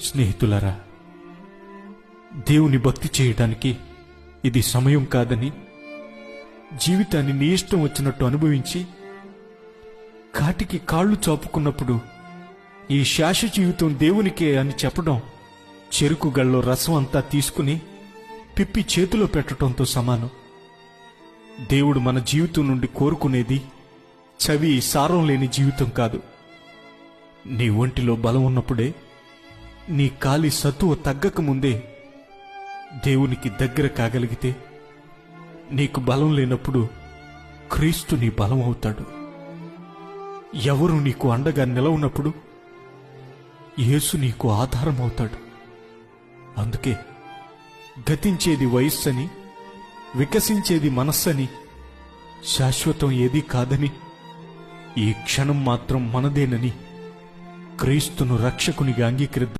స్నేహితులరా దేవుని భక్తి చేయడానికి ఇది సమయం కాదని జీవితాన్ని నీ ఇష్టం వచ్చినట్టు అనుభవించి కాటికి కాళ్ళు చాపుకున్నప్పుడు ఈ శాశ్వ జీవితం దేవునికే అని చెప్పడం చెరుకు గళ్ళలో రసం అంతా తీసుకుని పిప్పి చేతిలో పెట్టడంతో సమానం. దేవుడు మన జీవితం నుండి కోరుకునేది చవి సారం లేని జీవితం కాదు. నీ ఒంటిలో బలం ఉన్నప్పుడే నీ కాలి సత్తువ తగ్గక ముందే దేవునికి దగ్గర కాగలిగితే నీకు బలం లేనప్పుడు క్రీస్తు నీ బలం అవుతాడు ఎవరు నీకు అండగా నిలవనప్పుడు యేసు నీకు ఆధారం అవుతాడు అందుకే గతించేది వయస్సని వికసించేది మనస్సని శాశ్వతం ఏదీ కాదని ఈ క్షణం మాత్రం మనదేనని క్రీస్తును రక్షకునిగా అంగీకరిద్దాం.